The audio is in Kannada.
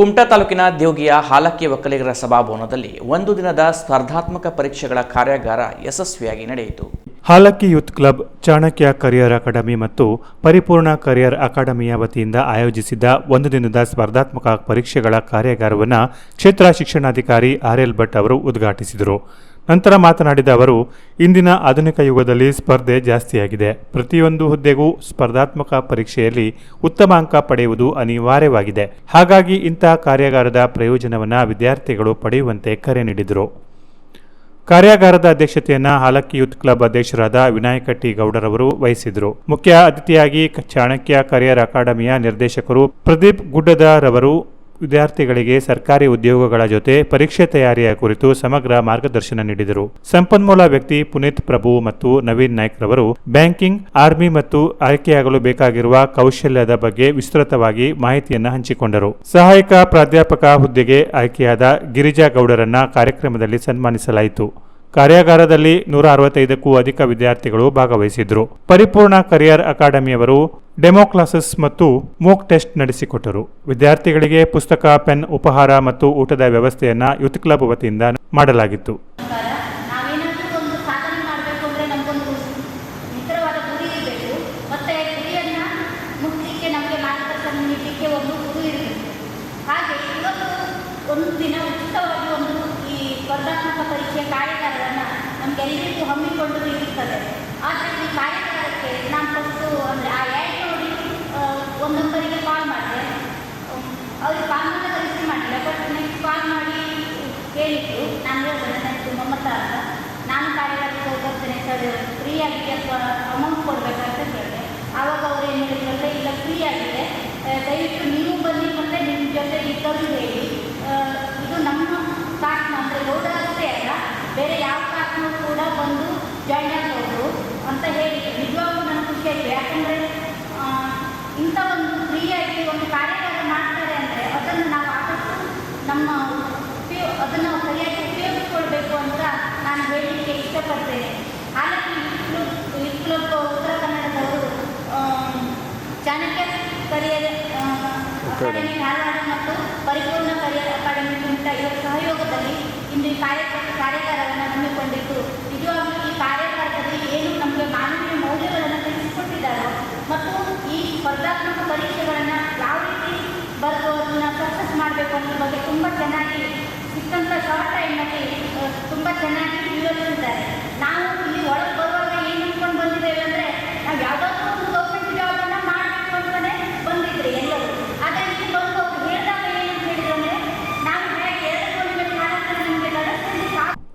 ಕುಮಟಾ ತಾಲೂಕಿನ ದೇವಗಿಯ ಹಾಲಕ್ಕಿ ಒಕ್ಕಲಿಗರ ಸಭಾಭವನದಲ್ಲಿ ಒಂದು ದಿನದ ಸ್ಪರ್ಧಾತ್ಮಕ ಪರೀಕ್ಷೆಗಳ ಕಾರ್ಯಾಗಾರ ಯಶಸ್ವಿಯಾಗಿ ನಡೆಯಿತು. Halakki youth club Chanakya career academy ಮತ್ತು ಪರಿಪೂರ್ಣ ಕರಿಯರ್ ಅಕಾಡೆಮಿಯ ವತಿಯಿಂದ ಆಯೋಜಿಸಿದ್ದ ಒಂದು ದಿನದ ಸ್ಪರ್ಧಾತ್ಮಕ ಪರೀಕ್ಷೆಗಳ ಕಾರ್ಯಾಗಾರವನ್ನು ಕ್ಷೇತ್ರ ಶಿಕ್ಷಣಾಧಿಕಾರಿ ಆರ್ ಎಲ್ ಭಟ್ ಅವರು ಉದ್ಘಾಟಿಸಿದರು. ನಂತರ ಮಾತನಾಡಿದ ಅವರು, ಇಂದಿನ ಆಧುನಿಕ ಯುಗದಲ್ಲಿ ಸ್ಪರ್ಧೆ ಜಾಸ್ತಿಯಾಗಿದೆ. ಪ್ರತಿಯೊಂದು ಹುದ್ದೆಗೂ ಸ್ಪರ್ಧಾತ್ಮಕ ಪರೀಕ್ಷೆಯಲ್ಲಿ ಉತ್ತಮ ಅಂಕ ಪಡೆಯುವುದು ಅನಿವಾರ್ಯವಾಗಿದೆ. ಹಾಗಾಗಿ ಇಂತಹ ಕಾರ್ಯಾಗಾರದ ಪ್ರಯೋಜನವನ್ನು ವಿದ್ಯಾರ್ಥಿಗಳು ಪಡೆಯುವಂತೆ ಕರೆ ನೀಡಿದರು. ಕಾರ್ಯಾಗಾರದ ಅಧ್ಯಕ್ಷತೆಯನ್ನು ಹಾಲಕ್ಕಿ ಯೂತ್ ಕ್ಲಬ್ ಅಧ್ಯಕ್ಷರಾದ ವಿನಾಯಕ ಟಿ ಗೌಡರವರು ವಹಿಸಿದರು ಮುಖ್ಯ ಅತಿಥಿಯಾಗಿ ಚಾಣಕ್ಯ ಕರಿಯರ್ ಅಕಾಡೆಮಿಯ ನಿರ್ದೇಶಕರು ಪ್ರದೀಪ್ ಗುಡ್ಡದರವರು ವಿದ್ಯಾರ್ಥಿಗಳಿಗೆ ಸರ್ಕಾರಿ ಉದ್ಯೋಗಗಳ ಜೊತೆ ಪರೀಕ್ಷೆ ತಯಾರಿಯ ಕುರಿತು ಸಮಗ್ರ ಮಾರ್ಗದರ್ಶನ ನೀಡಿದರು. ಸಂಪನ್ಮೂಲ ವ್ಯಕ್ತಿ ಪುನೀತ್ ಪ್ರಭು ಮತ್ತು ನವೀನ್ ನಾಯ್ಕ್ ರವರು ಬ್ಯಾಂಕಿಂಗ್, ಆರ್ಮಿ ಮತ್ತು ಆಯ್ಕೆಯಾಗಲು ಬೇಕಾಗಿರುವ ಕೌಶಲ್ಯದ ಬಗ್ಗೆ ವಿಸ್ತೃತವಾಗಿ ಮಾಹಿತಿಯನ್ನು ಹಂಚಿಕೊಂಡರು. ಸಹಾಯಕ ಪ್ರಾಧ್ಯಾಪಕ ಹುದ್ದೆಗೆ ಆಯ್ಕೆಯಾದ ಗಿರಿಜಾ ಗೌಡರನ್ನ ಕಾರ್ಯಕ್ರಮದಲ್ಲಿ ಸನ್ಮಾನಿಸಲಾಯಿತು. ಕಾರ್ಯಾಗಾರದಲ್ಲಿ ನೂರ ಅರವತ್ತೈದಕ್ಕೂ ಅಧಿಕ ವಿದ್ಯಾರ್ಥಿಗಳು ಭಾಗವಹಿಸಿದ್ರು. ಪರಿಪೂರ್ಣ ಕರಿಯರ್ ಅಕಾಡೆಮಿಯವರು ಡೆಮೋ ಕ್ಲಾಸಸ್ ಮತ್ತು ಮೂಕ್ ಟೆಸ್ಟ್ ನಡೆಸಿಕೊಟ್ಟರು. ವಿದ್ಯಾರ್ಥಿಗಳಿಗೆ ಪುಸ್ತಕ, ಪೆನ್, ಉಪಹಾರ ಮತ್ತು ಊಟದ ವ್ಯವಸ್ಥೆಯನ್ನು ಯೂತ್ ಕ್ಲಬ್ ವತಿಯಿಂದ ಮಾಡಲಾಗಿತ್ತು. ಹಮ್ಮಿಕೊಂಡು ನೀಡುತ್ತದೆ ಆದರೆ ಈ ಕಾರ್ಯಾಗಾರಕ್ಕೆ ನಾನು ಬರ್ತೇನೆ ಸರ್ ಫ್ರೀ ಆಗಿದೆ ಅಥವಾ ಅಮೌಂಟ್ ಕೊಡಬೇಕಂತ ಕೇಳಿದೆ. ಆವಾಗ ಅವ್ರು ಏನು ಹೇಳಿದ್ರು ಅಂದರೆ, ಇಲ್ಲ ಫ್ರೀ ಆಗಿದೆ ದಯವಿಟ್ಟು ನೀವು ಬನ್ನಿ ಮತ್ತು ನಿಮ್ಮ ಜೊತೆ ಇದ್ದವರು ಹೇಳಿ. ಇದು ನಮ್ಮ ಕಾಸ್ಟ್ನ ಅಂದರೆ ಗೌಡ ಅಷ್ಟೇ ಅಲ್ಲ, ಬೇರೆ ಯಾವ ಕಾಸ್ಟ್ನೂ ಕೂಡ ಬಂದು ಜಾಯ್ನ್ ಆಗ್ಬೋದು. ಚಾಣಕ್ಯ ಕರಿಯರ್ ಅಕಾಡೆಮಿ ಧಾರವಾಡ ಮತ್ತು ಪರಿಪೂರ್ಣ ಕರಿಯರ್ ಅಕಾಡೆಮಿ ಕುಮಟ ಇವರ ಸಹಯೋಗದಲ್ಲಿ ಇಂದು ಈ ಕಾರ್ಯ ಕಾರ್ಯಾಗಾರವನ್ನು ಹಮ್ಮಿಕೊಂಡಿದ್ದು. ನಿಜವಾಗಿ ಈ ಕಾರ್ಯಾಗಾರದಲ್ಲಿ ಏನು ನಮಗೆ ಮಾನವೀಯ ಮೌಲ್ಯಗಳನ್ನು ತಿಳಿಸಿಕೊಟ್ಟಿದ್ದಾರೋ ಮತ್ತು ಈ ಸ್ಪರ್ಧಾತ್ಮಕ ಪರೀಕ್ಷೆಗಳನ್ನು ಯಾವ ರೀತಿ ಬರೆದು ಅದನ್ನು ಸಕ್ಸಸ್ ಮಾಡಬೇಕು ಅನ್ನೋ ಬಗ್ಗೆ ತುಂಬ ಚೆನ್ನಾಗಿ ಸಿಕ್ಕಂಥ ಶಾರ್ಟ್ ಟೈಮಲ್ಲಿ ತುಂಬ ಚೆನ್ನಾಗಿ ವಿವರಿಸಿದ್ದಾರೆ. ನಾವು ಇಲ್ಲಿ ಒಳಗೆ ಬರುವಾಗ